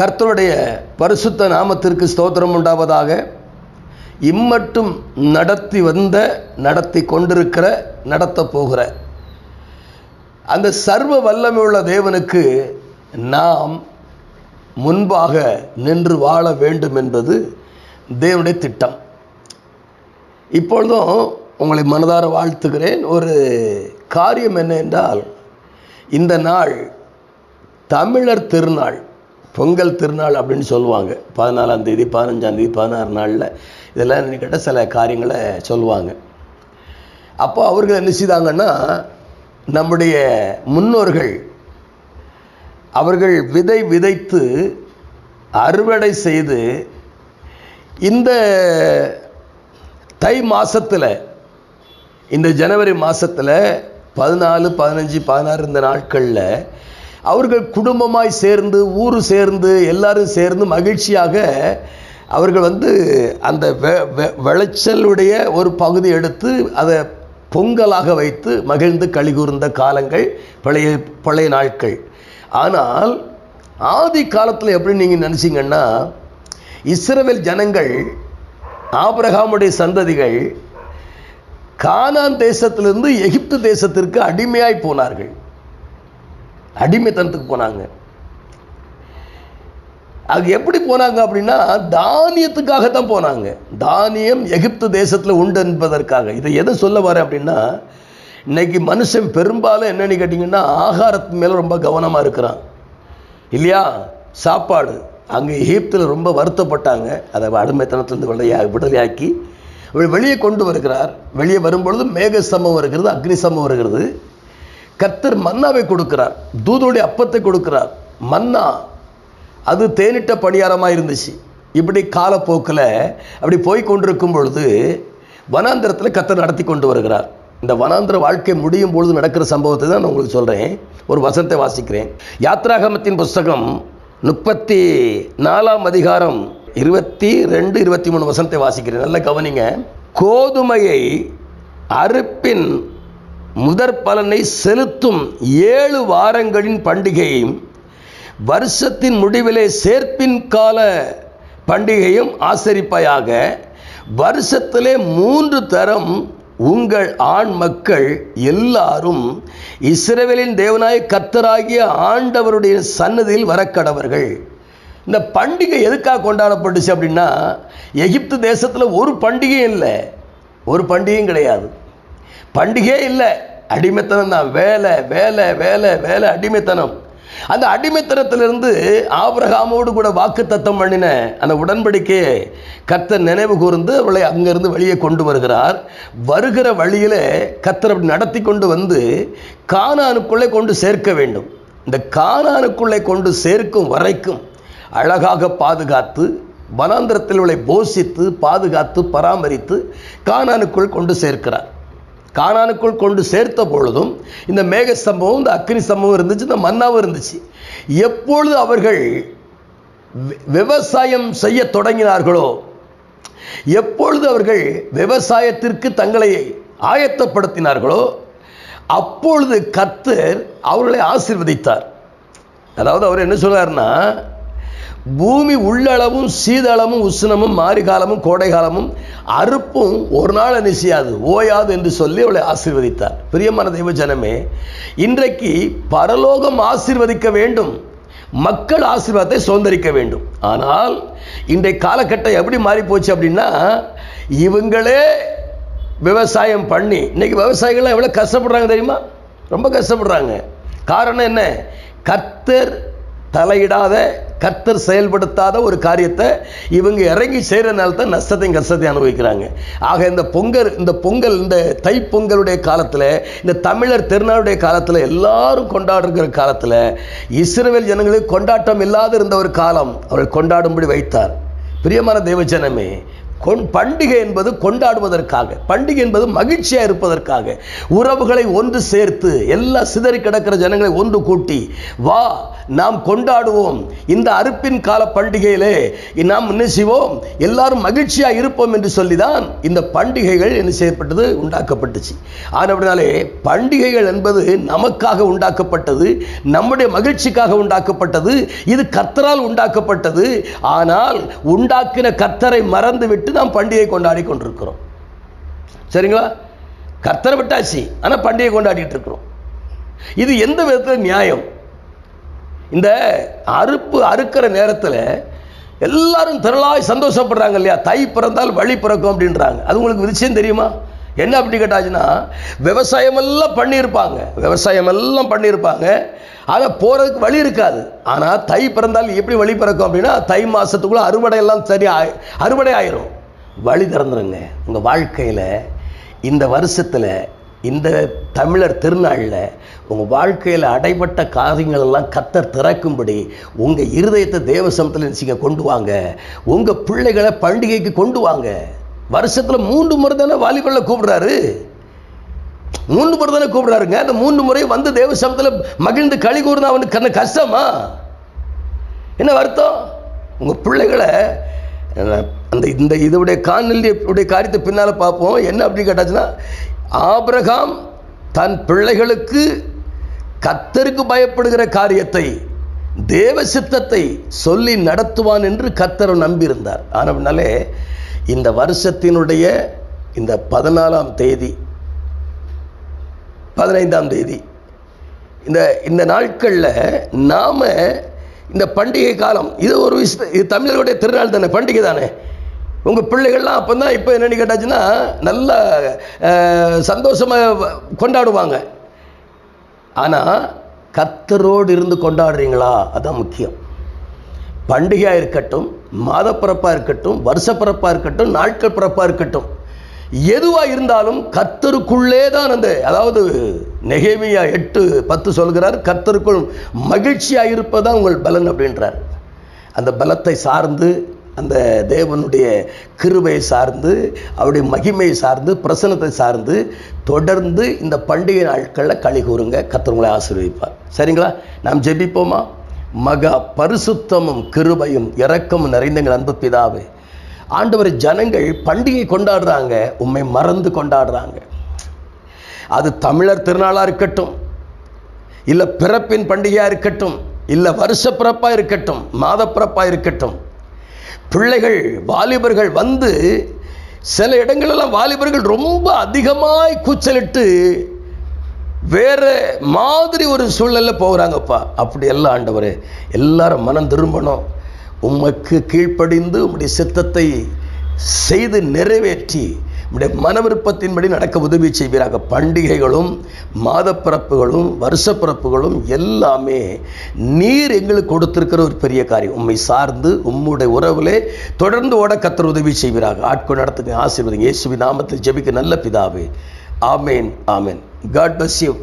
கர்த்தருடைய பரிசுத்த நாமத்திற்கு ஸ்தோத்திரம் உண்டாவதாக. இம்மட்டும் நடத்தி வந்த நடத்தி கொண்டிருக்கிற நடத்தப் போகிற. அந்த சர்வ வல்லமையுள்ள தேவனுக்கு நாம் முன்பாக நின்று வாழ வேண்டும் என்பது தேவனுடைய திட்டம். இப்பொழுதும் உங்களை மனதார வாழ்த்துகிறேன். ஒரு காரியம் என்ன என்றால் இந்த நாள் தமிழர் திருநாள். பொங்கல் திருநாள் அப்படின்னு சொல்லுவாங்க. பதினாலாம் தேதி பதினஞ்சாம் தேதி பதினாறு நாளில் இதெல்லாம் கேட்டால் சில காரியங்களை சொல்லுவாங்க. அப்போ அவர்கள் என்ன செய்தாங்கன்னா நம்முடைய முன்னோர்கள் அவர்கள் விதை விதைத்து அறுவடை செய்து இந்த தை மாதத்தில் இந்த ஜனவரி மாதத்தில் பதினாலு பதினஞ்சு பதினாறு இந்த நாட்களில் அவர்கள் குடும்பமாய் சேர்ந்து ஊர் சேர்ந்து எல்லாரும் சேர்ந்து மகிழ்ச்சியாக அவர்கள் வந்து அந்த வெ வெ- விளைச்சலுடைய ஒரு பகுதி எடுத்து அதை பொங்கலாக வைத்து மகிழ்ந்து கழிகூர்ந்த காலங்கள் பழைய பழைய நாட்கள். ஆனால் ஆதி காலத்தில் எப்படி நீங்கள் நினச்சிங்கன்னா இஸ்ரவேல் ஜனங்கள் ஆபிரகாமுடைய சந்ததிகள் கானான் தேசத்திலிருந்து எகிப்து தேசத்திற்கு அடிமையாய் போனார்கள். அடிமைத்தனத்துக்கு போனாங்க. அது எப்படி போனாங்க அப்படின்னா தானியத்துக்காக தான் போனாங்க. தானியம் எகிப்து தேசத்தில் உண்டு என்பதற்காக. இதை எதை சொல்ல வரேன் அப்படின்னா இன்னைக்கு மனுஷன் பெரும்பாலும் என்னன்னு கேட்டிங்கன்னா ஆகாரத்து மேலே ரொம்ப கவனமாக இருக்கிறான். இல்லையா? சாப்பாடு. அங்கே எகிப்தில் ரொம்ப வருத்தப்பட்டாங்க. அதை அடிமைத்தனத்திலிருந்து விளையா விடுதலையாக்கி அவர் வெளியே கொண்டு வருகிறார். வெளியே வரும்பொழுது மேக சமம் வருகிறது அக்னி சமம் வருகிறது. கர்த்தர் மன்னாவை கொடுக்கிறார். தூதுடைய அப்பத்தை கொடுக்கிறார். மன்னா அது தேனிட்ட பணியாரமாக இருந்துச்சு. இப்படி காலப்போக்கில் அப்படி போய் கொண்டிருக்கும் பொழுது வனாந்திரத்தில் கத்தர் நடத்தி கொண்டு வருகிறார். இந்த வனாந்திர வாழ்க்கை முடியும் பொழுது நடக்கிற சம்பவத்தை தான் நான் உங்களுக்கு சொல்கிறேன் ஒரு வசனத்தை வாசிக்கிறேன். யாத்ராகமத்தின் புஸ்தகம் முப்பத்தி நாலாம் அதிகாரம் இருபத்தி ரெண்டு இருபத்தி மூணு வசனத்தை வாசிக்கிறேன். நல்லா கவனிங்க. கோதுமையை அறுப்பின் முதற் பலனை செலுத்தும் ஏழு வாரங்களின் பண்டிகையும் வருஷத்தின் முடிவிலே சேர்ப்பின் கால பண்டிகையும் ஆசரிப்பையாக வருஷத்திலே மூன்று தரம் உங்கள் ஆண் மக்கள் எல்லாரும் இஸ்ரேவேலின் தேவனாய கத்தராகிய ஆண்டவருடைய சன்னதியில் வரக்கடவர்கள். இந்த பண்டிகை எதுக்காக கொண்டாடப்பட்டுச்சு அப்படின்னா எகிப்து தேசத்தில் ஒரு பண்டிகையும் இல்லை. ஒரு பண்டிகையும் கிடையாது. பண்டிகையே இல்லை. அடிமைத்தனம் தான். வேலை வேலை வேலை வேலை அடிமைத்தனம். அந்த அடிமைத்தனத்திலிருந்து ஆபிரகாமோடு கூட வாக்குத்தத்தம் பண்ணின அந்த உடன்படிக்கையை கர்த்தர் நினைவு கூர்ந்து அவளை அங்கிருந்து வெளியே கொண்டு வருகிறார். வருகிற வழியிலே கர்த்தர் அப்படி நடத்தி கொண்டு வந்து கானானுக்குள்ளே கொண்டு சேர்க்க வேண்டும். இந்த கானானுக்குள்ளே கொண்டு சேர்க்கும் வரைக்கும் அழகாக பாதுகாத்து வனாந்திரத்தில் உள்ள போஷித்து பாதுகாத்து பராமரித்து கானானுக்குள் கொண்டு சேர்க்கிறார். கானானுக்குள் கொண்டு சேர்த்த பொழுதும் இந்த மேக இந்த அக்னி சம்பவம் இருந்துச்சு இந்த மன்னாவும் இருந்துச்சு. எப்பொழுது அவர்கள் வி- விவசாயம் செய்ய தொடங்கினார்களோ எப்பொழுது அவர்கள் விவசாயத்திற்கு தங்களை ஆயத்தப்படுத்தினார்களோ அப்பொழுது கர்த்தர் அவர்களை ஆசிர்வதித்தார். அதாவது அவர் என்ன சொல்றாருன்னா பூமி உள்ளளவும் சீதளமும் உஷ்ணமும் மாரிகாலமும் கோடை காலமும் அறுப்பும் ஒரு நாள் என்ன ஓயாது என்று சொல்லி அவளை ஆசீர்வதித்தார். பிரியமான தெய்வ ஜனமே இன்றைக்கு பரலோகம் ஆசீர்வதிக்க வேண்டும் மக்கள் ஆசீர்வாதத்தை சுதந்திரிக்க வேண்டும். ஆனால் இன்றைய காலகட்டம் எப்படி மாறி போச்சு அப்படின்னா இவங்களே விவசாயம் பண்ணி இன்னைக்கு விவசாயிகள்லாம் எவ்வளோ கஷ்டப்படுறாங்க தெரியுமா? ரொம்ப கஷ்டப்படுறாங்க. காரணம் என்ன? கர்த்தர் தலையிடாத கர்த்தர் செயல்படுத்தாத ஒரு காரியத்தை இவங்க இறங்கி செய்கிறனால தான் நஷ்டத்தையும் கஷ்டத்தையும் அனுபவிக்கிறாங்க. ஆக இந்த பொங்கல் இந்த பொங்கல் இந்த தைப்பொங்கலுடைய காலத்தில் இந்த தமிழர் திருநாளுடைய காலத்தில் எல்லாரும் கொண்டாடுகிற காலத்தில் இஸ்ரேல் ஜனங்களுக்கு கொண்டாட்டம் இல்லாத இருந்த ஒரு காலம் அவர்கள் கொண்டாடும்படி வைத்தார். பிரியமான தேவஜனமே கொண் பண்டிகை என்பது கொண்டாடுவதற்காக பண்டிகை என்பது மகிழ்ச்சியாக இருப்பதற்காக உறவுகளை ஒன்று சேர்த்து எல்லா சிதறி கிடக்கிற ஜனங்களை ஒன்று கூட்டி வா நாம் கொண்டாடுவோம். இந்த அறுப்பின் கால பண்டிகையிலே நாம் என்ன செய்வோம்? எல்லாரும் மகிழ்ச்சியாக இருப்போம் என்று சொல்லிதான் இந்த பண்டிகைகள் என்ன செய்யப்பட்டது? உண்டாக்கப்பட்டுச்சு. ஆனப்படினாலே பண்டிகைகள் என்பது நமக்காக உண்டாக்கப்பட்டது நம்முடைய மகிழ்ச்சிக்காக உண்டாக்கப்பட்டது இது கர்த்தரால் உண்டாக்கப்பட்டது. ஆனால் உண்டாக்கின கர்த்தரை மறந்துவிட்டு நாம் பண்டிகை கொண்டாடி கொண்டிருக்கிறோம். சரிங்களா? கர்த்தரை விட்டாச்சு ஆனால் பண்டிகை கொண்டாடிட்டு இருக்கிறோம். இது எந்த விதத்தில் நியாயம்? இந்த அறுப்பு அறுக்கிற நேரத்தில் எல்லாரும் திரளாய் சந்தோஷப்படுறாங்க இல்லையா? தை பிறந்தால் வழி பிறக்கும் அப்படின்றாங்க. அது உங்களுக்கு விஷயம் தெரியுமா? என்ன அப்படி கேட்டாச்சுன்னா விவசாயம் எல்லாம் பண்ணியிருப்பாங்க. விவசாயம் எல்லாம் பண்ணியிருப்பாங்க. ஆக போகிறதுக்கு வழி இருக்காது. ஆனால் தை பிறந்தால் எப்படி வழி பிறக்கும் அப்படின்னா தை மாதத்துக்குள்ளே அறுவடை எல்லாம் சரி ஆயி அறுவடை ஆயிரும். வழி திறந்துருங்க. உங்கள் வாழ்க்கையில் இந்த வருஷத்தில் இந்த தமிழர் திருநாளில் உங்கள் வாழ்க்கையில் அடைபட்ட காரியங்கள் எல்லாம் கத்தர் திறக்கும்படி உங்கள் இருதயத்தை தேவசமத்தில் நினச்சிங்க கொண்டு வாங்க. உங்கள் பிள்ளைகளை பண்டிகைக்கு கொண்டு வாங்க. வருஷத்தில் மூன்று முறை தானே வாலிபல்ல கூப்பிடுறாரு? மூன்று முறை தானே கூப்பிடுறாருங்க. அந்த மூன்று முறை வந்து தேவசமத்தில் மகிழ்ந்து களி கூறுனா அவனுக்கு கண்ண கஷ்டமா? என்ன வருத்தம்? உங்கள் பிள்ளைகளை அந்த இந்த இதோடைய காணொலியுடைய காரியத்தை பின்னால் பார்ப்போம். என்ன அப்படின்னு கேட்டாச்சுன்னா ஆபிரகாம் தன் பிள்ளைகளுக்கு கத்தருக்கு பயப்படுகிற காரியத்தை தேவ சித்தத்தை சொல்லி நடத்துவான் என்று கத்தர் நம்பியிருந்தார். ஆனவனாலே இந்த வருஷத்தினுடைய இந்த பதினாலாம் தேதி பதினைந்தாம் தேதி இந்த இந்த நாட்களில் நாம் இந்த பண்டிகை காலம் இது ஒரு விஷயம் இது தமிழர்களுடைய திருநாள் தானே பண்டிகை தானே. உங்கள் பிள்ளைகள்லாம் அப்போ தான் இப்போ என்னென்னு கேட்டாச்சுன்னா நல்லா சந்தோஷமாக கொண்டாடுவாங்க. ஆனால் கத்தரோடு இருந்து கொண்டாடுறீங்களா? அதுதான் முக்கியம். பண்டிகையாக இருக்கட்டும் மாதப்பிறப்பாக இருக்கட்டும் வருஷப்பிறப்பாக இருக்கட்டும் நாட்கள் பிறப்பாக இருக்கட்டும் எதுவாக இருந்தாலும் கத்தருக்குள்ளே தான் அந்த அதாவது நெகேமியா எட்டு பத்து சொல்கிறார் கத்தருக்குள் மகிழ்ச்சியாக இருப்பதான் உங்கள் பலன் அப்படின்றார். அந்த பலத்தை சார்ந்து அந்த தேவனுடைய கிருபையை சார்ந்து அவருடைய மகிமையை சார்ந்து பிரசனத்தை சார்ந்து தொடர்ந்து இந்த பண்டிகை நாட்களில் களி கூறுங்க. கத்தவங்களை உங்களை ஆசீர்வதிப்பார். சரிங்களா? நாம் ஜெபிப்போமா? மகா பரிசுத்தமும் கிருபையும் இரக்கமும் நிறைந்த எங்கள் அன்பு பிதாவே. ஆண்டவர் ஜனங்கள் பண்டிகை கொண்டாடுறாங்க. உண்மை மறந்து கொண்டாடுறாங்க. அது தமிழர் திருநாளாக இருக்கட்டும். இல்லை பிறப்பின் பண்டிகையாக இருக்கட்டும். இல்லை வருஷ பிறப்பாக இருக்கட்டும். மாதப்பிறப்பாக இருக்கட்டும். பிள்ளைகள் வாலிபர்கள் வந்து சில இடங்களெல்லாம் வாலிபர்கள் ரொம்ப அதிகமாய் கூச்சலிட்டு வேற மாதிரி ஒரு சூழ்நிலை போகிறாங்கப்பா அப்படி எல்லாம் ஆண்டவர் எல்லாரும் மனம் திரும்பணும். உமக்கு கீழ்ப்படிந்து உம்முடைய சித்தத்தை செய்து நிறைவேற்றி நம்முடைய மன விருப்பத்தின்படி நடக்க உதவி செய்வீராக. பண்டிகைகளும் மாதப்பிறப்புகளும் வருஷப்பிறப்புகளும் எல்லாமே நீர் எங்களுக்கு கொடுத்திருக்கிற ஒரு பெரிய காரியம். உம்மை சார்ந்து உம்முடைய உறவிலே தொடர்ந்து ஓட கத்தர் உதவி செய்வீராக. ஆட்கள் நடத்துங்க ஆசீர்வதிங்க. இயேசுவி நாமத்தில் ஜெபிக்க நல்ல பிதாவே. ஆமேன் ஆமேன். God bless you